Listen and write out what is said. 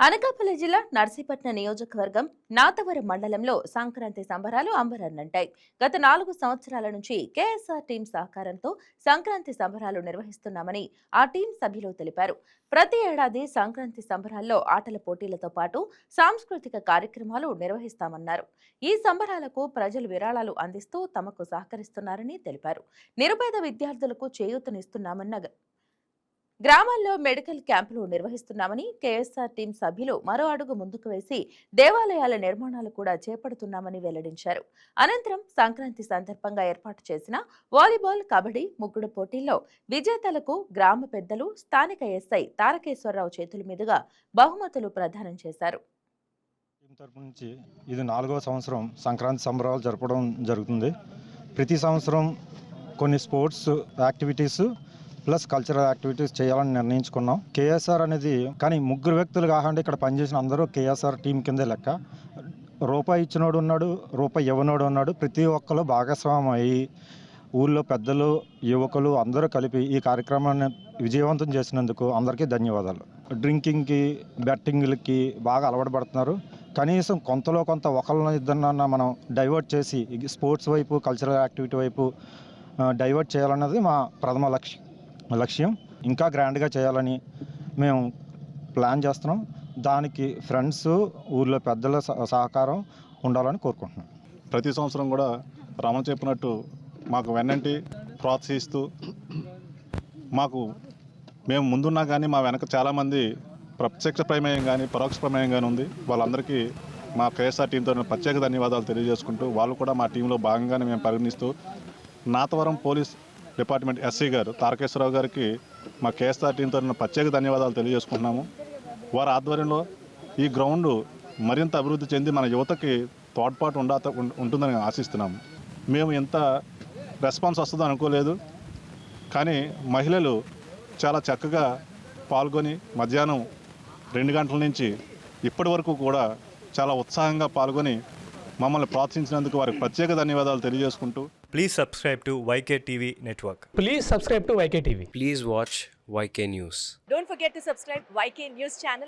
అనకాపల్లి జిల్లా నర్సీపట్నం నియోజకవర్గం నాతవరం మండలంలో సంక్రాంతి సంబరాలు అంబరన్నంటాయి. గత నాలుగు సంవత్సరాల నుంచి కేఎస్ఆర్ టీం సహకారంతో సంక్రాంతి సంబరాలు నిర్వహిస్తున్నామని ఆ టీం సభ్యులు తెలిపారు. ప్రతి ఏడాది సంక్రాంతి సంబరాల్లో ఆటల పోటీలతో పాటు సాంస్కృతిక కార్యక్రమాలు నిర్వహిస్తామన్నారు. ఈ సంబరాలకు ప్రజలు విరాళాలు అందిస్తూ తమకు సహకరిస్తున్నారని తెలిపారు. నిరుపేద విద్యార్థులకు చేయూతనిస్తున్నామన్న గ్రామాల్లో మెడికల్ క్యాంపులు నిర్వహిస్తున్నామని కేఎస్ఆర్ టీం సభ్యులు మరో అడుగు ముందుకు వేసి దేవాలయాల నిర్మాణాలు కూడా చేపడుతున్నామని వెల్లడించారు. అనంతరం సంక్రాంతి సందర్భంగా ఏర్పాటు చేసిన వాలీబాల్ కబడ్డీ ముగ్గుడు పోటీల్లో విజేతలకు గ్రామ పెద్దలు స్థానిక ఎస్ఐ తారకేశ్వరరావు చేతుల మీదుగా బహుమతులు ప్రదానం చేశారు. తరపు నుంచి ఇది నాలుగవ సంవత్సరం సంక్రాంతి సంబరాలు జరపడం జరుగుతుంది. ప్రతి సంవత్సరం కొన్ని sports activities plus cultural activities చేయాలని నిర్ణయించుకున్నాం. కేఎస్ఆర్ అనేది కానీ ముగ్గురు వ్యక్తులు కాకుండా ఇక్కడ పనిచేసిన అందరూ కేఎస్ఆర్ టీం కిందే లెక్క. రూపాయి ఇచ్చినోడు ఉన్నాడు రూపాయి ఇవ్వనోడు ఉన్నాడు. ప్రతి ఒక్కరు భాగస్వామ్యం అయ్యి ఊళ్ళో పెద్దలు యువకులు అందరూ కలిపి ఈ కార్యక్రమాన్ని విజయవంతం చేసినందుకు అందరికీ ధన్యవాదాలు. డ్రింకింగ్కి బెట్టింగ్లకి బాగా అలవాటు పడుతున్నారు. కనీసం కొంతలో కొంత ఒకళ్ళని ఇద్దరినన్నా మనం డైవర్ట్ చేసి స్పోర్ట్స్ వైపు కల్చరల్ యాక్టివిటీ వైపు డైవర్ట్ చేయాలన్నది మా ప్రథమ లక్ష్యం. లక్ష్యం ఇంకా గ్రాండ్గా చేయాలని మేము ప్లాన్ చేస్తున్నాం. దానికి ఫ్రెండ్స్ ఊర్లో పెద్దల సహ- సహకారం ఉండాలని కోరుకుంటున్నాం. ప్రతి సంవత్సరం కూడా రమణ చెప్పినట్టు మాకు వెన్నంటి ప్రోత్సహిస్తూ మాకు మేము ముందున్నా కానీ మా వెనక చాలామంది ప్రత్యక్ష ప్రమేయం కానీ పరోక్ష ప్రమేయం కానీ ఉంది. వాళ్ళందరికీ మా కేఎస్ఆర్ టీంతో ప్రత్యేక ధన్యవాదాలు తెలియజేసుకుంటూ వాళ్ళు కూడా మా టీంలో భాగంగానే మేము పరిగణిస్తూ నాతవరం పోలీస్ డిపార్ట్మెంట్ ఎస్సీ గారు తారకేశ్వరరావు గారికి మా కేఎస్ఆర్ టీంతో ప్రత్యేక ధన్యవాదాలు తెలియజేసుకుంటున్నాము. వారి ఆధ్వర్యంలో ఈ గ్రౌండ్ మరింత అభివృద్ధి చెంది మన యువతకి తోడ్పాటు ఉండ ఉంటుందని ఆశిస్తున్నాము. మేము ఎంత రెస్పాన్స్ వస్తుందో అనుకోలేదు. కానీ మహిళలు చాలా చక్కగా పాల్గొని మధ్యాహ్నం రెండు గంటల నుంచి ఇప్పటి వరకు కూడా చాలా ఉత్సాహంగా పాల్గొని మమ్మల్ని ప్రార్థించినందుకు వారికి ప్రత్యేక ధన్యవాదాలు తెలియజేసుకుంటూ please subscribe to YK TV network please subscribe to YK TV please watch YK news don't forget to subscribe YK news channel